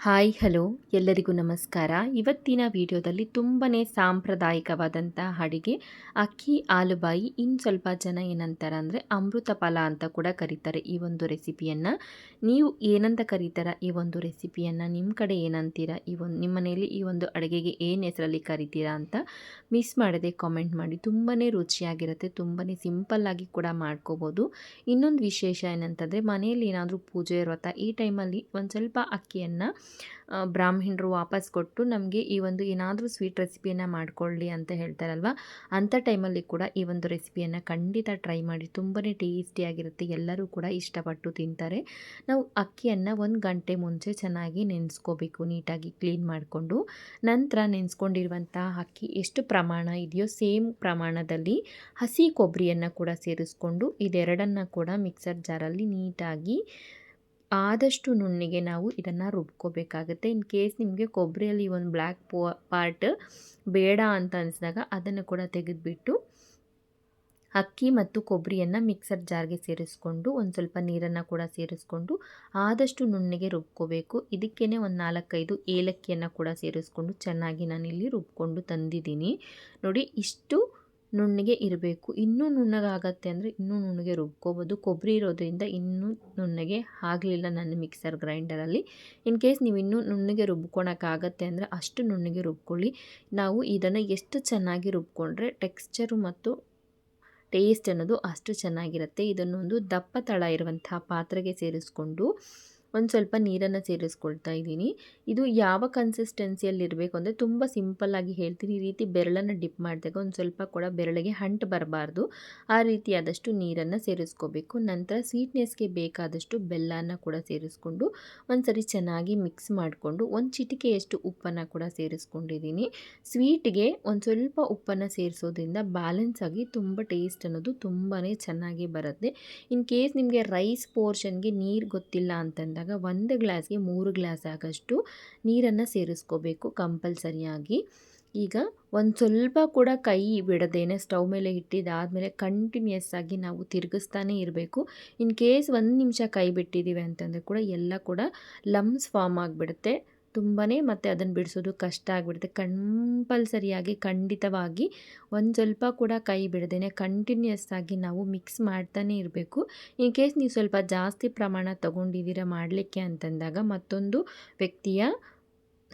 Hi, hello. ಎಲ್ಲರಿಗೂ ನಮಸ್ಕಾರ. ಇವತ್ತಿನ ವಿಡಿಯೋದಲ್ಲಿ ತುಂಬಾ ಸಾಂಪ್ರದಾಯಿಕವಾದಂಥ ಅಡುಗೆ, ಅಕ್ಕಿ, ಆಲುಬಾಯಿ ಇನ್ನು ಸ್ವಲ್ಪ ಜನ ಏನಂತಾರೆ ಅಂದರೆ ಅಮೃತ ಫಲ ಅಂತ ಕೂಡ ಕರೀತಾರೆ ಈ ಒಂದು ರೆಸಿಪಿಯನ್ನು. ನೀವು ಏನಂತ ಕರೀತಾರ ಈ ಒಂದು ರೆಸಿಪಿಯನ್ನು ನಿಮ್ಮ ಕಡೆ ಏನಂತೀರಾ? ಈ ಒಂದು, ನಿಮ್ಮ ಮನೆಯಲ್ಲಿ ಈ ಒಂದು ಅಡುಗೆಗೆ ಏನು ಹೆಸರಲ್ಲಿ ಕರಿತೀರಾ ಅಂತ ಮಿಸ್ ಮಾಡದೆ ಕಾಮೆಂಟ್ ಮಾಡಿ. ತುಂಬಾ ರುಚಿಯಾಗಿರುತ್ತೆ ತುಂಬಾ ಸಿಂಪಲ್ಲಾಗಿ ಕೂಡ ಮಾಡ್ಕೋಬೋದು. ಇನ್ನೊಂದು ವಿಶೇಷ ಏನಂತಂದರೆ ಮನೆಯಲ್ಲಿ ಏನಾದರೂ ಪೂಜೆ ವ್ರತ ಈ ಟೈಮಲ್ಲಿ ಒಂದು ಸ್ವಲ್ಪ ಅಕ್ಕಿಯನ್ನು ಬ್ರಾಹ್ಮಣರು ವಾಪಸ್ ಕೊಟ್ಟು ನಮಗೆ ಈ ಒಂದು ಏನಾದರೂ ಸ್ವೀಟ್ ರೆಸಿಪಿಯನ್ನು ಮಾಡಿಕೊಳ್ಳಿ ಅಂತ ಹೇಳ್ತಾರಲ್ವ? ಅಂಥ ಟೈಮಲ್ಲಿ ಕೂಡ ಈ ಒಂದು ರೆಸಿಪಿಯನ್ನು ಖಂಡಿತ ಟ್ರೈ ಮಾಡಿ ತುಂಬಾ ಟೇಸ್ಟಿಯಾಗಿರುತ್ತೆ ಎಲ್ಲರೂ ಕೂಡ ಇಷ್ಟಪಟ್ಟು ತಿಂತಾರೆ. ನಾವು ಅಕ್ಕಿಯನ್ನು ಒಂದು ಗಂಟೆ ಮುಂಚೆ ಚೆನ್ನಾಗಿ ನೆನೆಸ್ಕೋಬೇಕು, ನೀಟಾಗಿ ಕ್ಲೀನ್ ಮಾಡಿಕೊಂಡು. ನಂತರ ನೆನೆಸ್ಕೊಂಡಿರುವಂಥ ಅಕ್ಕಿ ಎಷ್ಟು ಪ್ರಮಾಣ ಇದೆಯೋ ಸೇಮ್ ಪ್ರಮಾಣದಲ್ಲಿ ಹಸಿ ಕೊಬ್ಬರಿಯನ್ನು ಕೂಡ ಸೇರಿಸ್ಕೊಂಡು, ಇದೆರಡನ್ನು ಕೂಡ ಮಿಕ್ಸರ್ ಜಾರಲ್ಲಿ ನೀಟಾಗಿ ಆದಷ್ಟು ನುಣ್ಣಿಗೆ ನಾವು ಇದನ್ನು ರುಬ್ಕೋಬೇಕಾಗುತ್ತೆ. ಇನ್ ಕೇಸ್ ನಿಮಗೆ ಕೊಬ್ಬರಿಯಲ್ಲಿ ಒಂದು ಬ್ಲ್ಯಾಕ್ ಪಾರ್ಟ್ ಬೇಡ ಅಂತ ಅನಿಸಿದಾಗ ಅದನ್ನು ಕೂಡ ತೆಗೆದುಬಿಟ್ಟು ಅಕ್ಕಿ ಮತ್ತು ಕೊಬ್ಬರಿಯನ್ನು ಮಿಕ್ಸರ್ ಜಾರ್ಗೆ ಸೇರಿಸ್ಕೊಂಡು ಒಂದು ಸ್ವಲ್ಪ ನೀರನ್ನು ಕೂಡ ಸೇರಿಸ್ಕೊಂಡು ಆದಷ್ಟು ನುಣ್ಣಿಗೆ ರುಬ್ಕೋಬೇಕು. ಇದಕ್ಕೇ ಒಂದು ನಾಲ್ಕೈದು ಏಲಕ್ಕಿಯನ್ನು ಕೂಡ ಸೇರಿಸ್ಕೊಂಡು ಚೆನ್ನಾಗಿ ನಾನಿಲ್ಲಿ ರುಬ್ಕೊಂಡು ತಂದಿದ್ದೀನಿ. ನೋಡಿ ಇಷ್ಟು ನುಣ್ಣಗೆ ಇರಬೇಕು. ಇನ್ನೂ ನುಣ್ಣಗಾಗತ್ತೆ ಅಂದರೆ ಇನ್ನೂ ನುಣ್ಣಗೆ ರುಬ್ಕೋಬೋದು. ಕೊಬ್ಬರಿ ಇರೋದ್ರಿಂದ ಇನ್ನೂ ನುಣ್ಣಗೆ ಆಗಲಿಲ್ಲ ನನ್ನ ಮಿಕ್ಸರ್ ಗ್ರೈಂಡರಲ್ಲಿ ಇನ್ ಕೇಸ್ ನೀವು ಇನ್ನೂ ನುಣ್ಣಗೆ ರುಬ್ಕೊಳಕ್ಕಾಗತ್ತೆ ಅಂದರೆ ಅಷ್ಟು ನುಣ್ಣಗೆ ರುಬ್ಕೊಳ್ಳಿ. ನಾವು ಇದನ್ನು ಎಷ್ಟು ಚೆನ್ನಾಗಿ ರುಬ್ಕೊಂಡ್ರೆ ಟೆಕ್ಸ್ಚರು ಮತ್ತು ಟೇಸ್ಟ್ ಅನ್ನೋದು ಅಷ್ಟು ಚೆನ್ನಾಗಿರುತ್ತೆ. ಇದನ್ನೊಂದು ದಪ್ಪ ತಳ ಇರುವಂತಹ ಪಾತ್ರೆಗೆ ಸೇರಿಸ್ಕೊಂಡು ಒಂದು ಸ್ವಲ್ಪ ನೀರನ್ನು ಸೇರಿಸ್ಕೊಳ್ತಾ ಇದ್ದೀನಿ. ಇದು ಯಾವ ಕನ್ಸಿಸ್ಟೆನ್ಸಿಯಲ್ಲಿ ಇರಬೇಕು ಅಂದರೆ ತುಂಬ ಸಿಂಪಲ್ಲಾಗಿ ಹೇಳ್ತೀನಿ. ಈ ರೀತಿ ಬೆರಳನ್ನು ಡಿಪ್ ಮಾಡಿದಾಗ ಒಂದು ಸ್ವಲ್ಪ ಕೂಡ ಬೆರಳಿಗೆ ಹಂಟ್ ಬರಬಾರ್ದು. ಆ ರೀತಿಯಾದಷ್ಟು ನೀರನ್ನು ಸೇರಿಸ್ಕೋಬೇಕು. ನಂತರ ಸ್ವೀಟ್ನೆಸ್ಗೆ ಬೇಕಾದಷ್ಟು ಬೆಲ್ಲನ ಕೂಡ ಸೇರಿಸ್ಕೊಂಡು ಒಂದು ಚೆನ್ನಾಗಿ ಮಿಕ್ಸ್ ಮಾಡಿಕೊಂಡು ಒಂದು ಚಿಟಿಕೆಯಷ್ಟು ಉಪ್ಪನ್ನು ಕೂಡ ಸೇರಿಸ್ಕೊಂಡಿದ್ದೀನಿ. ಸ್ವೀಟ್ಗೆ ಒಂದು ಸ್ವಲ್ಪ ಉಪ್ಪನ್ನು ಸೇರಿಸೋದ್ರಿಂದ ಬ್ಯಾಲೆನ್ಸ್ ಆಗಿ ತುಂಬ ಟೇಸ್ಟ್ ಅನ್ನೋದು ತುಂಬಾ ಚೆನ್ನಾಗಿ ಬರುತ್ತೆ. ಇನ್ ಕೇಸ್ ನಿಮಗೆ ರೈಸ್ ಪೋರ್ಷನ್ಗೆ ನೀರು ಗೊತ್ತಿಲ್ಲ ಅಂತಂದಾಗ ಮಾಡಿದಾಗ ಒಂದು ಗ್ಲಾಸ್ಗೆ ಮೂರು ಗ್ಲಾಸ್ ಆಗಷ್ಟು ನೀರನ್ನು ಸೇರಿಸ್ಕೋಬೇಕು ಕಂಪಲ್ಸರಿಯಾಗಿ. ಈಗ ಒಂದು ಸ್ವಲ್ಪ ಕೂಡ ಕೈ ಬಿಡದೇನೆ ಸ್ಟವ್ ಮೇಲೆ ಇಟ್ಟಿದ್ದಾದಮೇಲೆ ಕಂಟಿನ್ಯೂಸ್ ಆಗಿ ನಾವು ತಿರುಗಿಸ್ತಾನೆ ಇರಬೇಕು. ಇನ್ ಕೇಸ್ ಒಂದು ನಿಮಿಷ ಕೈ ಬಿಟ್ಟಿದ್ದೀವಿ ಅಂತಂದರೆ ಕೂಡ ಎಲ್ಲ ಕೂಡ ಲಮ್ಸ್ ಫಾರ್ಮ್ ಆಗಿಬಿಡುತ್ತೆ. ತುಂಬಾ ಮತ್ತೆ ಅದನ್ನು ಬಿಡಿಸೋದು ಕಷ್ಟ ಆಗಿಬಿಡುತ್ತೆ. ಕಂಪಲ್ಸರಿಯಾಗಿ, ಖಂಡಿತವಾಗಿ ಒಂದು ಸ್ವಲ್ಪ ಕೂಡ ಕೈ ಬಿಡದೇನೆ ಕಂಟಿನ್ಯೂಸ್ ಆಗಿ ನಾವು ಮಿಕ್ಸ್ ಮಾಡ್ತಾನೆ ಇರಬೇಕು. ಇನ್ ಕೇಸ್ ನೀವು ಸ್ವಲ್ಪ ಜಾಸ್ತಿ ಪ್ರಮಾಣ ತೊಗೊಂಡಿದ್ದೀರಾ ಮಾಡಲಿಕ್ಕೆ ಅಂತಂದಾಗ ಮತ್ತೊಂದು ವ್ಯಕ್ತಿಯ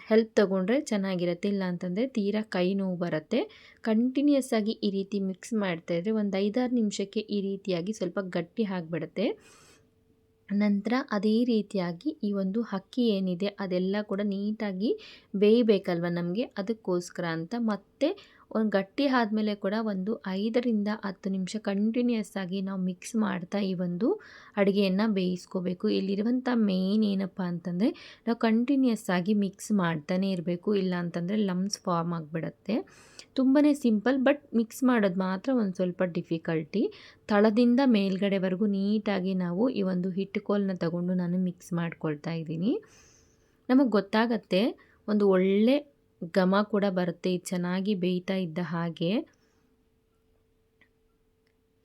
ಹೆಲ್ಪ್ ತೊಗೊಂಡ್ರೆ ಚೆನ್ನಾಗಿರುತ್ತೆ. ಇಲ್ಲ ಅಂತಂದರೆ ತೀರಾ ಕೈ ನೋವು ಬರುತ್ತೆ. ಕಂಟಿನ್ಯೂಸ್ ಆಗಿ ಈ ರೀತಿ ಮಿಕ್ಸ್ ಮಾಡ್ತಾಯಿದ್ರೆ ಒಂದು ಐದಾರು ನಿಮಿಷಕ್ಕೆ ಈ ರೀತಿಯಾಗಿ ಸ್ವಲ್ಪ ಗಟ್ಟಿ ಆಗಿಬಿಡುತ್ತೆ. ನಂತರ ಅದೇ ರೀತಿಯಾಗಿ ಈ ಒಂದು ಅಕ್ಕಿ ಏನಿದೆ ಅದೆಲ್ಲ ಕೂಡ ನೀಟಾಗಿ ಬೇಯಬೇಕಲ್ವ ನಮಗೆ? ಅದಕ್ಕೋಸ್ಕರ ಅಂತ. ಮತ್ತೆ ಒಂದು ಗಟ್ಟಿ ಆದಮೇಲೆ ಕೂಡ ಒಂದು ಐದರಿಂದ ಹತ್ತು ನಿಮಿಷ ಕಂಟಿನ್ಯೂಸ್ ಆಗಿ ನಾವು ಮಿಕ್ಸ್ ಮಾಡ್ತಾ ಈ ಒಂದು ಅಡುಗೆಯನ್ನು ಬೇಯಿಸ್ಕೋಬೇಕು. ಇಲ್ಲಿರುವಂಥ ಮೇನ್ ಏನಪ್ಪ ಅಂತಂದರೆ ನಾವು ಕಂಟಿನ್ಯೂಸ್ ಆಗಿ ಮಿಕ್ಸ್ ಮಾಡ್ತಾನೇ ಇರಬೇಕು. ಇಲ್ಲ ಅಂತಂದರೆ ಲಮ್ಸ್ ಫಾರ್ಮ್ ಆಗಿಬಿಡತ್ತೆ. ತುಂಬಾ ಸಿಂಪಲ್, ಬಟ್ ಮಿಕ್ಸ್ ಮಾಡೋದು ಮಾತ್ರ ಒಂದು ಸ್ವಲ್ಪ ಡಿಫಿಕಲ್ಟಿ. ತಳದಿಂದ ಮೇಲ್ಗಡೆವರೆಗೂ ನೀಟಾಗಿ ನಾವು ಈ ಒಂದು ಹಿಟ್ಟು ಕೋಲನ್ನ ತಗೊಂಡು ನಾನು ಮಿಕ್ಸ್ ಮಾಡ್ಕೊಳ್ತಾ ಇದ್ದೀನಿ. ನಮಗೆ ಗೊತ್ತಾಗತ್ತೆ, ಒಂದು ಒಳ್ಳೆ ಘಮ ಕೂಡ ಬರುತ್ತೆ ಇದು ಚೆನ್ನಾಗಿ ಬೇಯ್ತಾ ಇದ್ದ ಹಾಗೆ.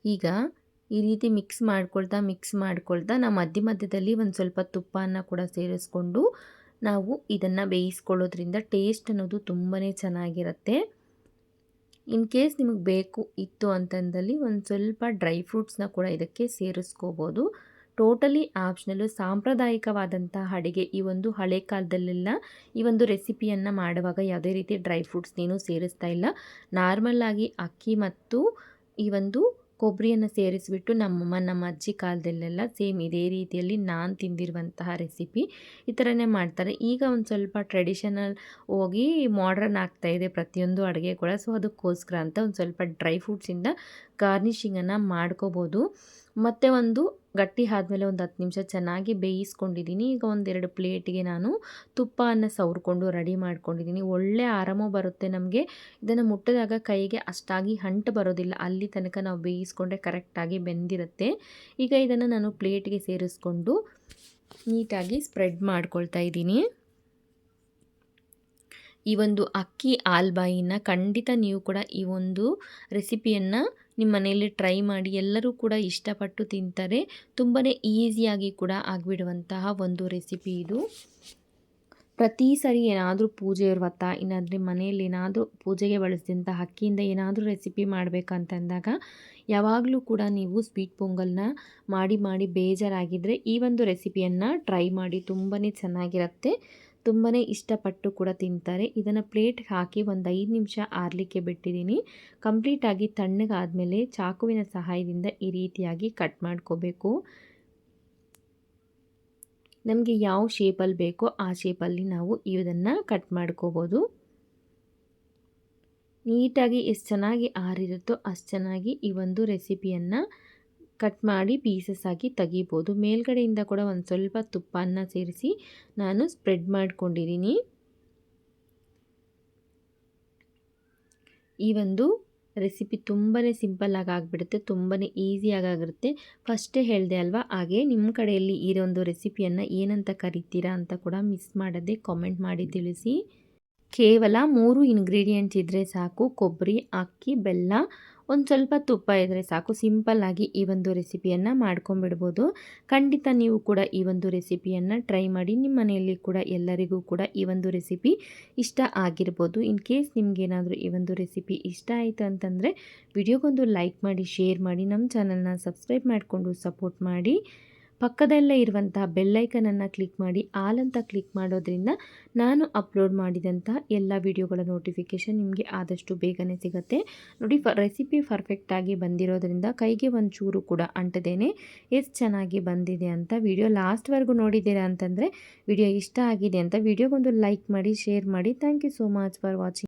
ಈಗ ಈ ರೀತಿ ಮಿಕ್ಸ್ ಮಾಡ್ಕೊಳ್ತಾ ಮಿಕ್ಸ್ ಮಾಡ್ಕೊಳ್ತಾ ನಾವು ಮಧ್ಯ ಮಧ್ಯದಲ್ಲಿ ಒಂದು ಸ್ವಲ್ಪ ತುಪ್ಪನ ಕೂಡ ಸೇರಿಸ್ಕೊಂಡು ನಾವು ಇದನ್ನು ಬೇಯಿಸ್ಕೊಳ್ಳೋದ್ರಿಂದ ಟೇಸ್ಟ್ ಅನ್ನೋದು ತುಂಬಾ ಚೆನ್ನಾಗಿರುತ್ತೆ. ಇನ್ ಕೇಸ್ ನಿಮಗೆ ಬೇಕು ಇತ್ತು ಅಂತಂದಲ್ಲಿ ಒಂದು ಸ್ವಲ್ಪ ಡ್ರೈ ಫ್ರೂಟ್ಸ್ನ ಕೂಡ ಇದಕ್ಕೆ ಸೇರಿಸ್ಕೋಬೋದು. ಟೋಟಲಿ ಆಪ್ಷನಲ್ಲು ಸಾಂಪ್ರದಾಯಿಕವಾದಂತಹ ಅಡುಗೆ ಈ ಒಂದು ಹಳೆ ಕಾಲದಲ್ಲೆಲ್ಲ ಈ ಒಂದು ರೆಸಿಪಿಯನ್ನು ಮಾಡುವಾಗ ಯಾವುದೇ ರೀತಿ ಡ್ರೈ ಫ್ರೂಟ್ಸ್ ನೀನು ಸೇರಿಸ್ತಾ ಇಲ್ಲ. ನಾರ್ಮಲ್ಲಾಗಿ ಅಕ್ಕಿ ಮತ್ತು ಈ ಒಂದು ಕೊಬ್ಬರಿಯನ್ನು ಸೇರಿಸಿಬಿಟ್ಟು ನಮ್ಮಮ್ಮ, ನಮ್ಮ ಅಜ್ಜಿ ಕಾಲದಲ್ಲೆಲ್ಲ ಸೇಮ್ ಇದೇ ರೀತಿಯಲ್ಲಿ ನಾನು ತಿಂದಿರುವಂತಹ ರೆಸಿಪಿ ಈ ಥರನೇ ಮಾಡ್ತಾರೆ. ಈಗ ಒಂದು ಸ್ವಲ್ಪ ಟ್ರೆಡಿಷನಲ್ ಹೋಗಿ ಮಾಡ್ರನ್ ಆಗ್ತಾಯಿದೆ ಪ್ರತಿಯೊಂದು ಅಡುಗೆ ಕೂಡ. ಸೊ ಅದಕ್ಕೋಸ್ಕರ ಅಂತ ಒಂದು ಸ್ವಲ್ಪ ಡ್ರೈ ಫ್ರೂಟ್ಸಿಂದ ಗಾರ್ನಿಷಿಂಗನ್ನು ಮಾಡ್ಕೋಬೋದು. ಮತ್ತು ಒಂದು ಗಟ್ಟಿ ಆದಮೇಲೆ ಒಂದು ಹತ್ತು ನಿಮಿಷ ಚೆನ್ನಾಗಿ ಬೇಯಿಸ್ಕೊಂಡಿದ್ದೀನಿ. ಈಗ ಒಂದೆರಡು ಪ್ಲೇಟಿಗೆ ನಾನು ತುಪ್ಪವನ್ನು ಸವರ್ಕೊಂಡು ರೆಡಿ ಮಾಡ್ಕೊಂಡಿದ್ದೀನಿ. ಒಳ್ಳೆ ಆರಾಮ ಬರುತ್ತೆ ನಮಗೆ. ಇದನ್ನು ಮುಟ್ಟಿದಾಗ ಕೈಗೆ ಅಷ್ಟಾಗಿ ಅಂಟು ಬರೋದಿಲ್ಲ. ಅಲ್ಲಿ ತನಕ ನಾವು ಬೇಯಿಸ್ಕೊಂಡ್ರೆ ಕರೆಕ್ಟಾಗಿ ಬೆಂದಿರುತ್ತೆ. ಈಗ ಇದನ್ನು ನಾನು ಪ್ಲೇಟ್ಗೆ ಸೇರಿಸ್ಕೊಂಡು ನೀಟಾಗಿ ಸ್ಪ್ರೆಡ್ ಮಾಡ್ಕೊಳ್ತಾ ಇದ್ದೀನಿ. ಈ ಒಂದು ಅಕ್ಕಿ ಆಲ್ಬಾಯಿನ ಖಂಡಿತ ನೀವು ಕೂಡ ಈ ಒಂದು ರೆಸಿಪಿಯನ್ನು ನಿಮ್ಮ ಮನೆಯಲ್ಲಿ ಟ್ರೈ ಮಾಡಿ ಎಲ್ಲರೂ ಕೂಡ ಇಷ್ಟಪಟ್ಟು ತಿಂತಾರೆ. ತುಂಬಾ ಈಸಿಯಾಗಿ ಕೂಡ ಆಗಿಬಿಡುವಂತಹ ಒಂದು ರೆಸಿಪಿ ಇದು. ಪ್ರತಿ ಸರಿ ಏನಾದರೂ ಪೂಜೆ ವ್ರತ ಇನ್ನಾದರೆ ಮನೆಯಲ್ಲಿ ಏನಾದರೂ ಪೂಜೆಗೆ ಬಳಸಿದಂಥ ಅಕ್ಕಿಯಿಂದ ಏನಾದರೂ ರೆಸಿಪಿ ಮಾಡಬೇಕಂತಂದಾಗ ಯಾವಾಗಲೂ ಕೂಡ ನೀವು ಸ್ವೀಟ್ ಪೊಂಗಲ್ನ ಮಾಡಿ ಮಾಡಿ ಬೇಜಾರಾಗಿದ್ದರೆ ಈ ಒಂದು ರೆಸಿಪಿಯನ್ನು ಟ್ರೈ ಮಾಡಿ. ತುಂಬಾ ಚೆನ್ನಾಗಿರುತ್ತೆ. ತುಂಬಾ ಇಷ್ಟಪಟ್ಟು ಕೂಡ ತಿಂತಾರೆ. ಇದನ್ನು ಪ್ಲೇಟ್ಗೆ ಹಾಕಿ ಒಂದು ಐದು ನಿಮಿಷ ಆರಲಿಕ್ಕೆ ಬಿಟ್ಟಿದ್ದೀನಿ. ಕಂಪ್ಲೀಟಾಗಿ ತಣ್ಣಗಾದಮೇಲೆ ಚಾಕುವಿನ ಸಹಾಯದಿಂದ ಈ ರೀತಿಯಾಗಿ ಕಟ್ ಮಾಡ್ಕೋಬೇಕು. ನಮಗೆ ಯಾವ ಶೇಪಲ್ಲಿ ಬೇಕೋ ಆ ಶೇಪಲ್ಲಿ ನಾವು ಇದನ್ನು ಕಟ್ ಮಾಡ್ಕೋಬೋದು. ನೀಟಾಗಿ ಎಷ್ಟು ಚೆನ್ನಾಗಿ ಆರಿರುತ್ತೋ ಅಷ್ಟು ಚೆನ್ನಾಗಿ ಈ ಒಂದು ರೆಸಿಪಿಯನ್ನು ಕಟ್ ಮಾಡಿ ಪೀಸಸ್ ಆಗಿ ತೆಗಿಬೋದು. ಮೇಲ್ಗಡೆಯಿಂದ ಕೂಡ ಒಂದು ಸ್ವಲ್ಪ ತುಪ್ಪನ ಸೇರಿಸಿ ನಾನು ಸ್ಪ್ರೆಡ್ ಮಾಡ್ಕೊಂಡಿದ್ದೀನಿ. ಈ ಒಂದು ರೆಸಿಪಿ ತುಂಬಾ ಸಿಂಪಲ್ಲಾಗಿ ಆಗಿಬಿಡುತ್ತೆ ತುಂಬಾ ಈಸಿಯಾಗಿ ಆಗಿರುತ್ತೆ. ಫಸ್ಟೇ ಹೇಳಿದೆ ಅಲ್ವಾ? ಹಾಗೆ ನಿಮ್ಮ ಕಡೆಯಲ್ಲಿ ಈ ಒಂದು ರೆಸಿಪಿಯನ್ನು ಏನಂತ ಕರಿತೀರಾ ಅಂತ ಕೂಡ ಮಿಸ್ ಮಾಡದೆ ಕಾಮೆಂಟ್ ಮಾಡಿ ತಿಳಿಸಿ. ಕೇವಲ ಮೂರು ಇಂಗ್ರೀಡಿಯೆಂಟ್ಸ್ ಇದ್ದರೆ ಸಾಕು. ಕೊಬ್ಬರಿ ಅಕ್ಕಿ, ಬೆಲ್ಲ ಒಂದು ಸ್ವಲ್ಪ ತುಪ್ಪ ಇದ್ದರೆ ಸಾಕು. ಸಿಂಪಲ್ಲಾಗಿ ಈ ಒಂದು ರೆಸಿಪಿಯನ್ನು ಮಾಡ್ಕೊಂಬಿಡ್ಬೋದು ಖಂಡಿತ ನೀವು ಕೂಡ ಈ ಒಂದು ರೆಸಿಪಿಯನ್ನು ಟ್ರೈ ಮಾಡಿ. ನಿಮ್ಮ ಮನೆಯಲ್ಲಿ ಕೂಡ ಎಲ್ಲರಿಗೂ ಕೂಡ ಈ ಒಂದು ರೆಸಿಪಿ ಇಷ್ಟ ಆಗಿರ್ಬೋದು. ಇನ್ ಕೇಸ್ ನಿಮಗೇನಾದರೂ ಈ ಒಂದು ರೆಸಿಪಿ ಇಷ್ಟ ಆಯಿತು ಅಂತಂದರೆ, ವಿಡಿಯೋಗೊಂದು ಲೈಕ್ ಮಾಡಿ, ಶೇರ್ ಮಾಡಿ, ನಮ್ಮ ಚಾನಲ್ನ ಸಬ್ಸ್ಕ್ರೈಬ್ ಮಾಡಿಕೊಂಡು ಸಪೋರ್ಟ್ ಮಾಡಿ. ಪಕ್ಕದಲ್ಲೇ ಇರುವಂತಹ ಬೆಲ್ಲೈಕನನ್ನು ಕ್ಲಿಕ್ ಮಾಡಿ ಆಲ್ ಅಂತ ಕ್ಲಿಕ್ ಮಾಡೋದ್ರಿಂದ ನಾನು ಅಪ್ಲೋಡ್ ಮಾಡಿದಂತಹ ಎಲ್ಲ ವಿಡಿಯೋಗಳ ನೋಟಿಫಿಕೇಷನ್ ನಿಮಗೆ ಆದಷ್ಟು ಬೇಗನೆ ಸಿಗುತ್ತೆ. ನೋಡಿ, ಫ, ರೆಸಿಪಿ ಪರ್ಫೆಕ್ಟಾಗಿ ಬಂದಿರೋದ್ರಿಂದ ಕೈಗೆ ಒಂಚೂರು ಚೂರು ಕೂಡ ಅಂಟದೇನೆ ಎಷ್ಟು ಚೆನ್ನಾಗಿ ಬಂದಿದೆ ಅಂತ ವಿಡಿಯೋ ಲಾಸ್ಟ್ವರೆಗೂ ನೋಡಿದ್ದೀರಾ ಅಂತಂದರೆ ವಿಡಿಯೋ ಇಷ್ಟ ಆಗಿದೆ ಅಂತ ವಿಡಿಯೋಗೊಂದು ಲೈಕ್ ಮಾಡಿ, ಶೇರ್ ಮಾಡಿ. Thank you so much for watching.